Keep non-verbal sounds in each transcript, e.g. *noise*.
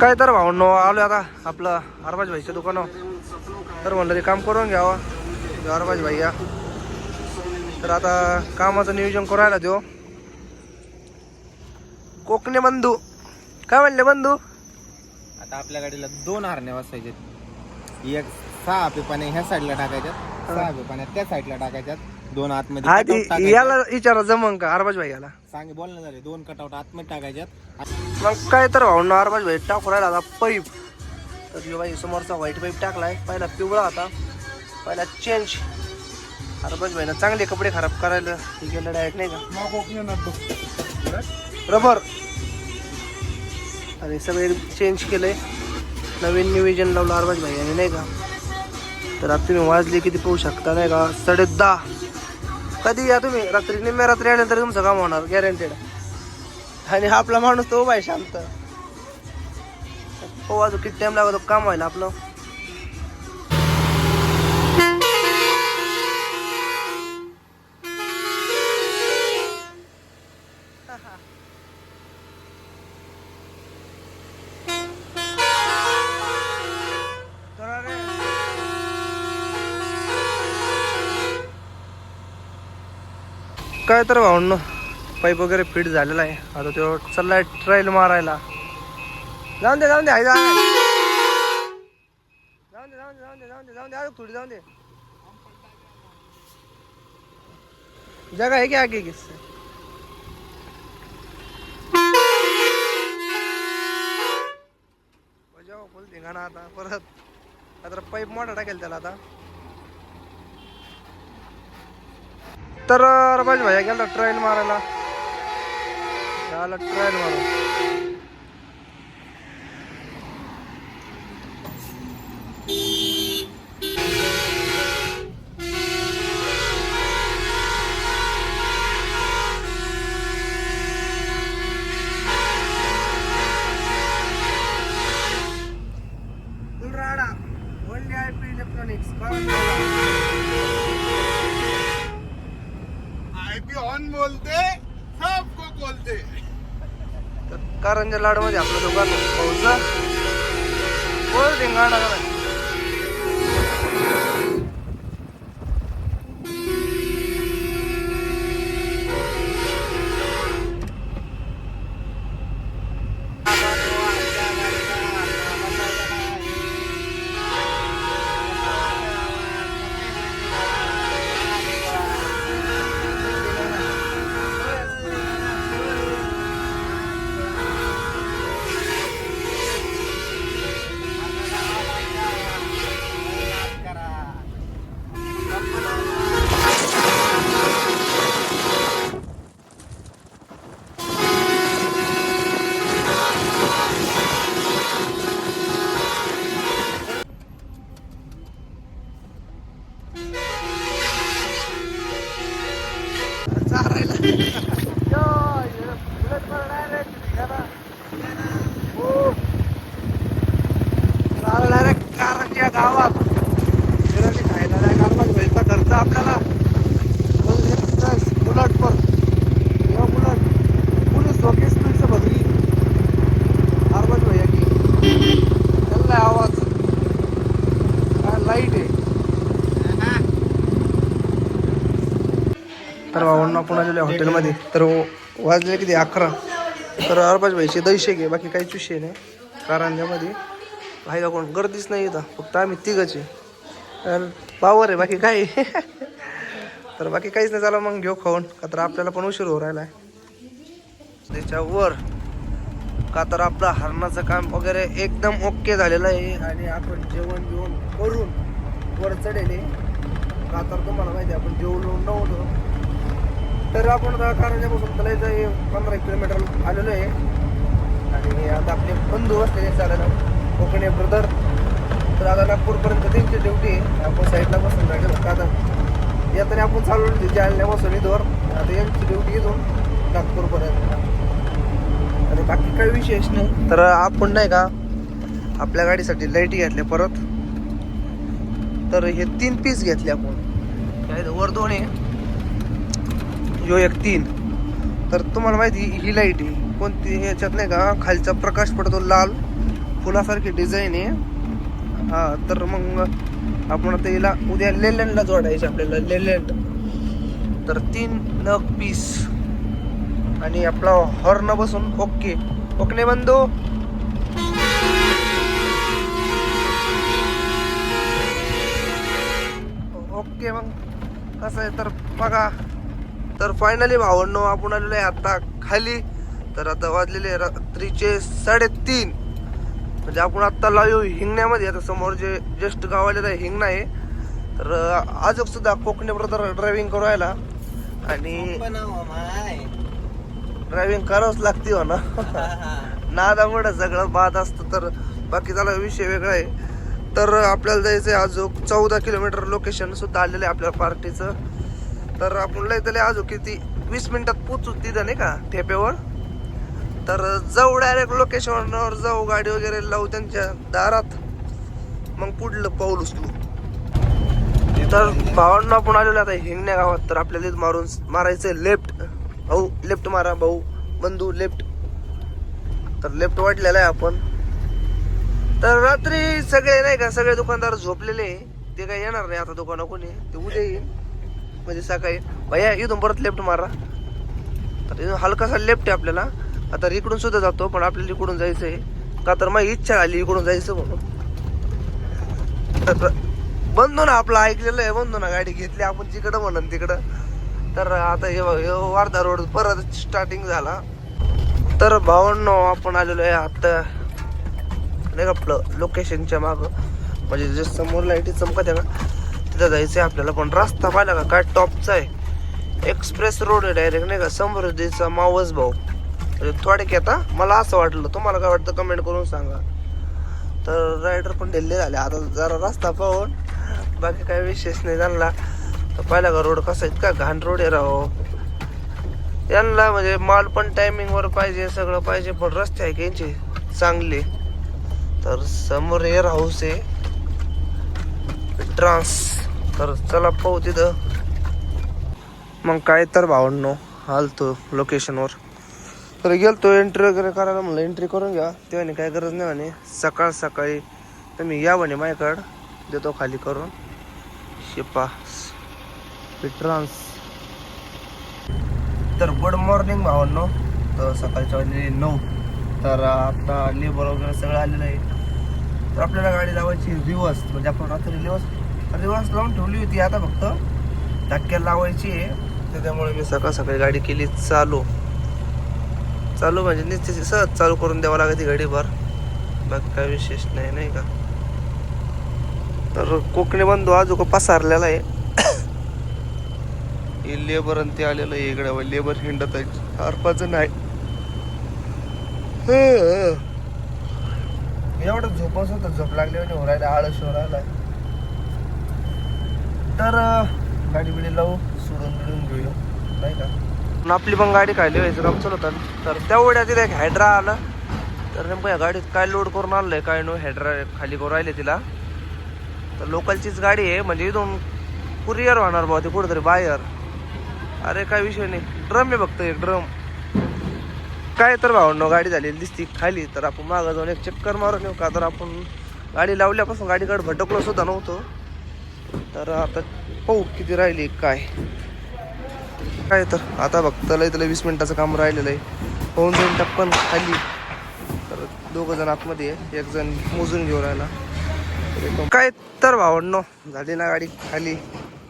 काय तर भाऊ आलो आता आपलं अरबाज भाईच्या दुकानावर तर म्हणलं ते काम करून घ्यावं. अरबाज भाई या. तर आता कामाचं नियोजन करायला देऊ कोकणे बंधू. काय म्हणले बंधू? आता आपल्या गाडीला दोन हरणे वाजवायचे एक सहा पिपाने ह्या साईडला टाकायच्यात सहा पिपाने त्या साईडला टाकायच्यात. दोन आतमध्ये cutout. याला विचारा जमन का? अरबाज भाई याला. सांगे बोलणं झाले. दोन कटआउट आतमध्ये टाकायच्यात. मग काय तर भाऊ अरबाज भाई टाकू राहिला आता पाईप तर ह्यो भाई समोरचा व्हाईट पाईप टाकलाय. पहिला पिवळा होता. पहिला चेंज अरबाज भाईनं चांगले कपडे खराब करायला हे गेलं डायरेक्ट नाही का? रबर. आणि सगळे चेंज केलंय नवीन नियोजन लावलं अरबाज भाई आणि नाही का? तर आता तुम्ही वाजले किती पाहू शकता नाही का? साडे दहा. कधी या तुम्ही? रात्री निम्म्या रात्री आल्यानंतर तुमचं काम होणार गॅरंटेड आणि आपला माणूस तो उभा आहे शांत. हो अजून किती टाइम लागतो? काम व्हायला आपलं? काय तर भाऊन पाईप वगैरे फिट झालेला आहे. आता तो चाललाय ट्रायल मारायला. जाऊन दे जाऊन दे आई जाऊन दे. जाऊन दे जाऊन दे जाऊन दे जाऊन दे आज थोडी जाऊन दे. जगह है क्या आगे किससे? बजाव फुल धिंगाणा आता परत. आता पाईप मोठा टाकेल त्याला आता. तर रमेश भैया गेला ट्रेन मारायला. झाला ट्रेन मारून. कारंजा लाडमध्ये आपलं दुकान पाहूचं बोल धिंगाणा direct निघाला. गावात खायला नाही गावात व्हायचा खर्च आपल्याला फुल पर यो बुलेट स्पीडचं भैया की चाललाय आवाज काय लाइट आहे तर भावांना पुन्हा गेले हॉटेलमध्ये तर वाजले किती अकरा तर अरबाज भाईचे दैशे घे बाकी काहीच विषय नाही. कारंजामध्ये भाईला का कोण? गर्दीच नाही इथं. फक्त आम्ही तिघच आहे. तर पावर आहे बाकी काय *laughs* तर बाकी काहीच नाही. झालं मग घेऊ खाऊन. का तर आपल्याला पण उशीर हो राहिला आहे त्याच्यावर का तर आपलं हरणाचं काम वगैरे एकदम ओके झालेलं आहे. आणि आपण जेवण बिवण करून वर चढेले. का तर तुम्हाला माहिती आहे आपण जेवलो नव्हतो. तर आपण आता कारंजापासून तलायचं हे पंधरा किलोमीटर आलेलो आहे. आणि आता आपले बंधू असलेले चालायला कोकणी ब्रदर. तर आता नागपूरपर्यंत त्यांची ड्युटी आपण साईडला बसून राहिलो. का आता येताना आपण चालू जालन्यापासून इथवर. आता यांची ड्युटी इथून नागपूरपर्यंत. आणि बाकी काही विशेष नाही. तर आपण नाही का आपल्या गाडीसाठी लाईटी घेतल्या परत. तर हे तीन पीस घेतले आपण. काय वर दोन आहे. यो एक तीन. तर तुम्हाला माहिती ही लाइट आहे. कोणती? ह्याच्यात नाही का खालचा प्रकाश पडतो लाल. फुलासारखी डिझाईन आहे. हा तर मग आपण आता हिला उद्या लेलँडला जोडायचे आपल्याला लेलँड तर तीन नग पीस आणि आपला हॉर्न बसून ओके ओके बंधू ओके मग. कसं आहे? तर बघा. तर फायनली भावंनो आपण आलेलो आहे आता खाली. तर आता वाजलेले रात्रीचे साडेतीन. म्हणजे आपण आत्ता लाईव्ह हिंगण्यामध्ये आता समोर जे जस्ट गाव आलेलं आहे हिंगणा आहे. तर आजच सुद्धा कोकणी ब्रदर ड्रायव्हिंग करू राहिला आणि ड्रायव्हिंग करावंच लागते हो ना नादामुळे सगळं बाद असतं तर बाकी त्याला विषय वेगळा आहे. तर आपल्याला जायचं आहे अजून चौदा किलोमीटर लोकेशन सुद्धा आलेलं आहे आपल्या पार्टीचं तर आपण लय तरी अजून किती वीस मिनिटात पोचू तिथं नाही का ठेप्यावर तर जाऊ डायरेक्ट लोकेशनवर जाऊ गाडी वगैरे लावू त्यांच्या दारात. मग पुढलं पाऊल उचलू तर भावांना आपण आलेलो आता हिंगण्या गावात. तर आपल्याला मारून मारायचं लेफ्ट भाऊ लेफ्ट मारा भाऊ. बंधू लेफ्ट तर लेफ्ट वाटलेला आहे आपण. तर रात्री सगळे नाही का सगळे दुकानदार झोपलेले. आहे. ते काही येणार नाही आता दुकानं कोणी. ते उद्या येईल. म्हणजे सकाळी. भैया इथून परत लेफ्ट मारा. तर इथून हलकासा लेफ्ट आहे आपल्याला. आता इकडून सुद्धा जातो पण आपल्याला इकडून जायचं आहे का तर माझी इच्छा झाली इकडून जायचं म्हणून. तर बंधू ना आपलं ऐकलेलं आहे बंधू ना गाडी घेतली आपण जिकडं म्हणून तिकडं. तर आता हे वारदा रोड परत स्टार्टिंग झाला. तर भावांनो आपण आलेलो आहे आता. नाही का आपलं लोकेशनच्या मागं. म्हणजे जे समोर लाईटी चमकत आहे का तिथं जायचं आहे आपल्याला पण रस्ता पाहिला का काय टॉपचा आहे. एक्सप्रेस रोड आहे डायरेक्ट नाही का? समृद्धीचा मावस भाऊ. थोडक्यात मला असं वाटलं. तुम्हाला काय वाटतं कमेंट करून सांगा. तर रायडर पण दिल्ले झाले. आता जरा रस्ता पाहून. बाकी काही विशेष नाही त्यांना. तर पाहिला का रोड कसा इतका घाण रोड आहे राहो यांना म्हणजे माल पण टायमिंगवर पाहिजे सगळं पाहिजे पण रस्ते आहे का यांचे? चांगले. तर समोर एअर हाऊस आहे ट्रान्स तर चला पाहू तिथं. मग काय तर भावनो आलतो लोकेशनवर तर गेलतो एंट्री वगैरे करायला म्हणलं एंट्री करून घ्या. तेव्हा काय गरज नाही म्हणे. सकाळ सकाळी तुम्ही या म्हणे माझ्याकडं. देतो खाली करून. शिपा ट्रान्स तर गुड मॉर्निंग भावांनो तर सकाळच्या वाजले नऊ. तर आता लेबर वगैरे सगळं आलेलं आहे. तर आपल्याला गाडी लावायची रिवर्स म्हणजे आपण रात्री रिवर्स रिवर्स लावून ठेवली होती. आता फक्त धक्क्या लावायची आहे. त्याच्यामुळे मी सकाळ सकाळी गाडी केली. चालू. चालू म्हणजे नुसती सहज चालू करून द्यावं लागते गाडी भर बाकी काय विशेष नाही नाही का? तर कोकणी बंधू आजोबा पसारलेला आहे. *coughs* हे लेबर आणि ते आलेलं आहे इकडे. लेबर हिंडत आहे चार पाच नाही एवढं झोपच होतं झोप लागली म्हणजे होरायला आळस राहिला. तर गाडी बिडी लावू सोडून बिडून घेऊया. नाही का? आपली पण गाडी खायली व्हायचं काम चालू होतं तर तेवढ्या तिथे एक हायड्रा आला. तर नेमकं या गाडीत काय लोड करून आणलंय काय नो हायड्रा खाली करून राहिले तिला. तर लोकलचीच गाडी आहे म्हणजे इथून कुरिअर होणार भाऊ ते कुठेतरी बाहेर. अरे काय विषय नाही. ड्रम आहे बघतो एक ड्रम काय तर भावनो गाडी झालेली दिसती खाली. तर आपण मागं जाऊन एक चक्कर मारून येऊ का? तर आपण गाडी लावल्यापासून गाडीकडे भटकलो सुद्धा नव्हतो. तर आता पाहू किती राहिली काय? काय तर आता फक्त लय त्याला वीस मिनिटाचं काम राहिलेलं आहे. होऊन जाऊन टप्पन खाली. तर दोघं जण आतमध्ये आहे एक जण मोजून घेऊन राहिला. काय तर भावनो झाली ना गाडी खाली.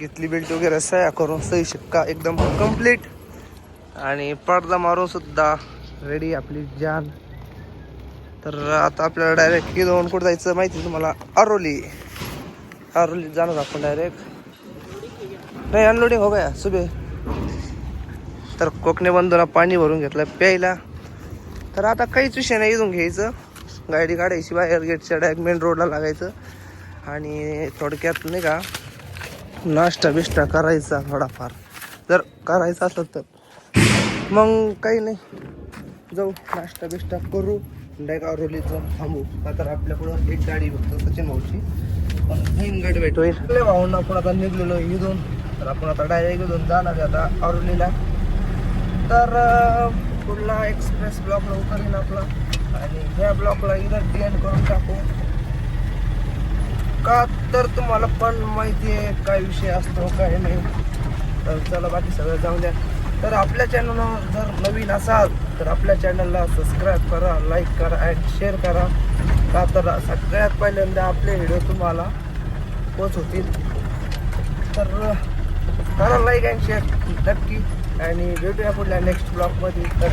घेतली बेल्ट वगैरे सह्या करून सही शिक्का एकदम कंप्लीट आणि पडदा मारून सुद्धा रेडी आपली जान. तर आता आपल्याला डायरेक्ट इथून कुठं जायचं माहिती आहे तुम्हाला? अरोली. अरोली जाणार आपण डायरेक्ट नाही अनलोडिंग हो गया सुबह तर कोकणे बंधूला पाणी भरून घेतलं प्यायला. तर आता काहीच विषय नाही इथून घ्यायचं. गाडी काढायची बाहेर गेटच्या डायरेक्ट मेन रोडला लागायचं. आणि थोडक्यात नाही का नाश्ता बिष्टा करायचा थोडाफार. जर करायचा असलं तर. मग काही नाही. जाऊ नाश्ता बिष्टा करू. डायरेक्ट आरोलीत जाऊन थांबू. का तर आपल्याकडं एक गाडी फक्त सचिन भाऊची. पण तीन भेट होईल आपल्या आपण आता निघलेलो इथून. तर आपण आता डायरेक्ट इथून जाणार आहे आता अरुणीला. तर पुढला एक्सप्रेस ब्लॉक लवकर येईल आपला. आणि ह्या ब्लॉकला इथं डी एंड करून टाकू. का तर तुम्हाला पण माहिती आहे काय विषय असतो काय नाही. तर चला बाकी सगळं जाऊ द्या. तर आपल्या चॅनलवर जर नवीन असाल तर आपल्या चॅनलला सबस्क्राईब करा लाईक करा अँड शेअर करा. का तर सगळ्यात पहिल्यांदा आपले व्हिडिओ तुम्हाला पोच होतील तर करा लाईक अँड शेअर नक्की. आणि भेटूया पुढल्या नेक्स्ट ब्लॉगमध्ये तर